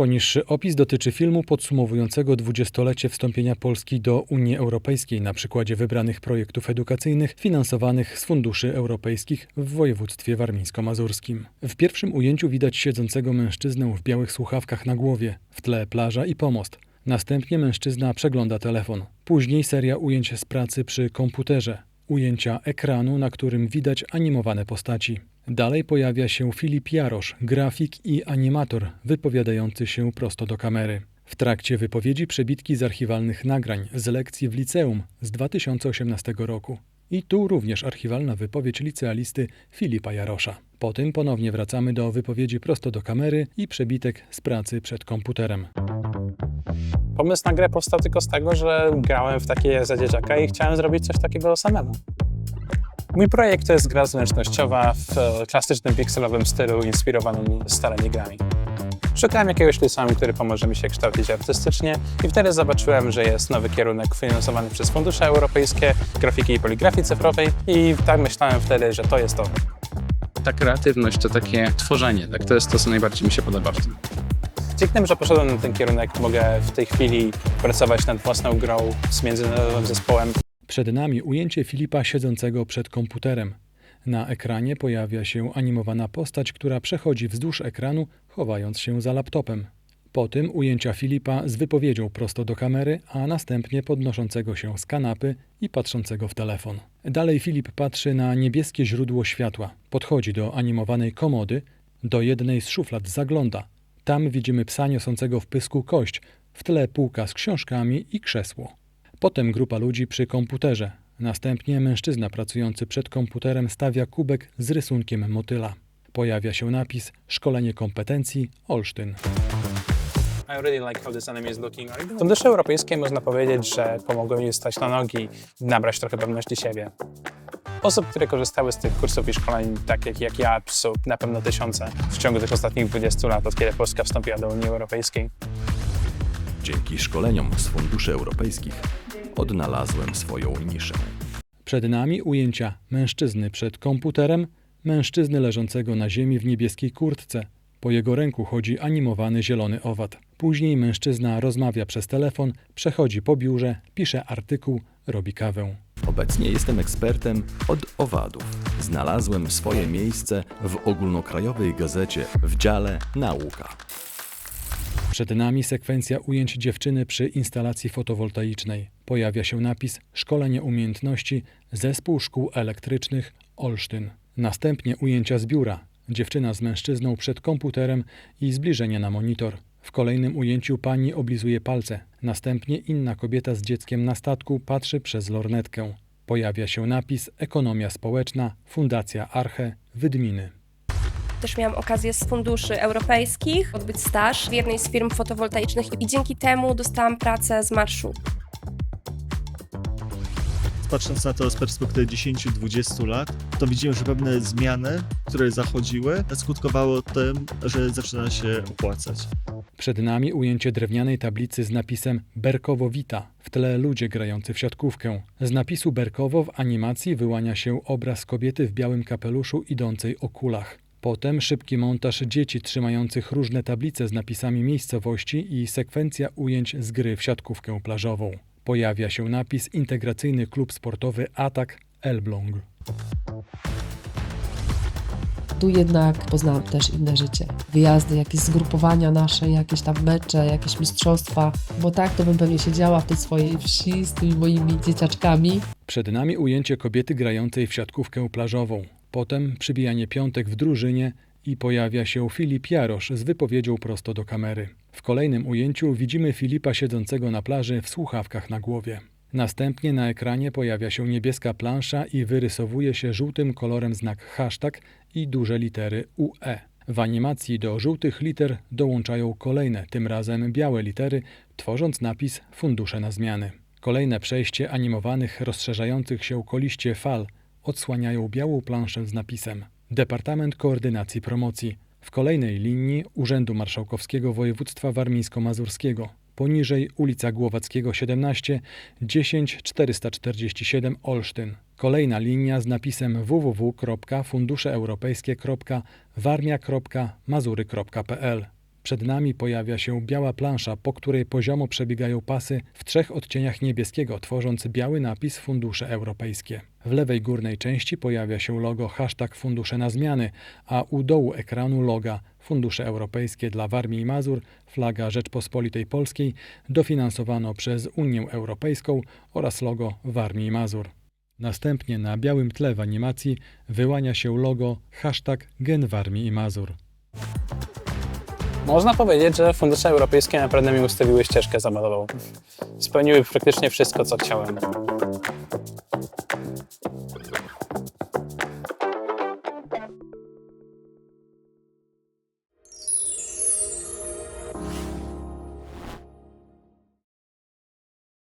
Poniższy opis dotyczy filmu podsumowującego dwudziestolecie wstąpienia Polski do Unii Europejskiej na przykładzie wybranych projektów edukacyjnych finansowanych z funduszy europejskich w województwie warmińsko-mazurskim. W pierwszym ujęciu widać siedzącego mężczyznę w białych słuchawkach na głowie, w tle plaża i pomost. Następnie mężczyzna przegląda telefon. Później seria ujęć z pracy przy komputerze. Ujęcia ekranu, na którym widać animowane postaci. Dalej pojawia się Filip Jarosz, grafik i animator, wypowiadający się prosto do kamery. W trakcie wypowiedzi przebitki z archiwalnych nagrań z lekcji w liceum z 2018 roku. I tu również archiwalna wypowiedź licealisty Filipa Jarosza. Po tym ponownie wracamy do wypowiedzi prosto do kamery i przebitek z pracy przed komputerem. Pomysł na grę powstał tylko z tego, że grałem w takie za dzieciaka i chciałem zrobić coś takiego samemu. Mój projekt to jest gra zręcznościowa w e, klasycznym pikselowym stylu inspirowanym starymi grami. Szukałem jakiegoś liceum, który pomoże mi się kształcić artystycznie i wtedy zobaczyłem, że jest nowy kierunek finansowany przez fundusze europejskie, grafiki i poligrafii cyfrowej i tak myślałem wtedy, że to jest to. Ta kreatywność to takie tworzenie, tak? To jest to, co najbardziej mi się podoba w tym. Dzięki temu, że poszedłem na ten kierunek, mogę w tej chwili pracować nad własną grą z międzynarodowym zespołem. Przed nami ujęcie Filipa siedzącego przed komputerem. Na ekranie pojawia się animowana postać, która przechodzi wzdłuż ekranu, chowając się za laptopem. Po tym ujęcia Filipa z wypowiedzią prosto do kamery, a następnie podnoszącego się z kanapy i patrzącego w telefon. Dalej Filip patrzy na niebieskie źródło światła. Podchodzi do animowanej komody, do jednej z szuflad zagląda. Tam widzimy psa niosącego w pysku kość, w tle półka z książkami i krzesło. Potem grupa ludzi przy komputerze. Następnie mężczyzna pracujący przed komputerem stawia kubek z rysunkiem motyla. Pojawia się napis Szkolenie kompetencji Olsztyn. Fundusze europejskie można powiedzieć, że pomogły mi stać na nogi, nabrać trochę pewności siebie. Osób, które korzystały z tych kursów i szkoleń, takich jak ja, są na pewno tysiące w ciągu tych ostatnich 20 lat, od kiedy Polska wstąpiła do Unii Europejskiej. Dzięki szkoleniom z funduszy europejskich odnalazłem swoją niszę. Przed nami ujęcia mężczyzny przed komputerem, mężczyzny leżącego na ziemi w niebieskiej kurtce. Po jego ręku chodzi animowany zielony owad. Później mężczyzna rozmawia przez telefon, przechodzi po biurze, pisze artykuł, robi kawę. Obecnie jestem ekspertem od owadów. Znalazłem swoje miejsce w ogólnokrajowej gazecie w dziale Nauka. Przed nami sekwencja ujęć dziewczyny przy instalacji fotowoltaicznej. Pojawia się napis Szkolenie umiejętności Zespół Szkół Elektrycznych Olsztyn. Następnie ujęcia z biura. Dziewczyna z mężczyzną przed komputerem i zbliżenie na monitor. W kolejnym ujęciu pani oblizuje palce. Następnie inna kobieta z dzieckiem na statku patrzy przez lornetkę. Pojawia się napis Ekonomia społeczna, Fundacja Arche, Wydminy. Też miałam okazję z funduszy europejskich odbyć staż w jednej z firm fotowoltaicznych i dzięki temu dostałam pracę z marszu. Patrząc na to z perspektywy 10-20 lat, to widzimy, że pewne zmiany, które zachodziły, skutkowało tym, że zaczyna się opłacać. Przed nami ujęcie drewnianej tablicy z napisem Berkowo Wita, w tle ludzie grający w siatkówkę. Z napisu Berkowo w animacji wyłania się obraz kobiety w białym kapeluszu idącej o kulach. Potem szybki montaż dzieci trzymających różne tablice z napisami miejscowości i sekwencja ujęć z gry w siatkówkę plażową. Pojawia się napis Integracyjny Klub Sportowy Atak Elbląg. Tu jednak poznałam też inne życie. Wyjazdy, jakieś zgrupowania nasze, jakieś tam mecze, jakieś mistrzostwa, bo tak to bym pewnie siedziała w tej swojej wsi z tymi moimi dzieciaczkami. Przed nami ujęcie kobiety grającej w siatkówkę plażową. Potem przybijanie piątek w drużynie i pojawia się Filip Jarosz z wypowiedzią prosto do kamery. W kolejnym ujęciu widzimy Filipa siedzącego na plaży w słuchawkach na głowie. Następnie na ekranie pojawia się niebieska plansza i wyrysowuje się żółtym kolorem znak hashtag i duże litery UE. W animacji do żółtych liter dołączają kolejne, tym razem białe litery, tworząc napis Fundusze na zmiany. Kolejne przejście animowanych, rozszerzających się koliście fal odsłaniają białą planszę z napisem Departament Koordynacji Promocji. W kolejnej linii Urzędu Marszałkowskiego Województwa Warmińsko-Mazurskiego. Poniżej ulica Głowackiego 17 10 447 Olsztyn. Kolejna linia z napisem www.funduszeeuropejskie.warmia.mazury.pl. Przed nami pojawia się biała plansza, po której poziomo przebiegają pasy w trzech odcieniach niebieskiego, tworząc biały napis Fundusze Europejskie. W lewej górnej części pojawia się logo hashtag Fundusze na zmiany, a u dołu ekranu loga Fundusze Europejskie dla Warmii i Mazur, flaga Rzeczpospolitej Polskiej, dofinansowano przez Unię Europejską oraz logo Warmii i Mazur. Następnie na białym tle w animacji wyłania się logo hashtag Gen Warmii i Mazur. Można powiedzieć, że fundusze europejskie naprawdę mi ustawiły ścieżkę zawodową. Spełniły praktycznie wszystko, co chciałem.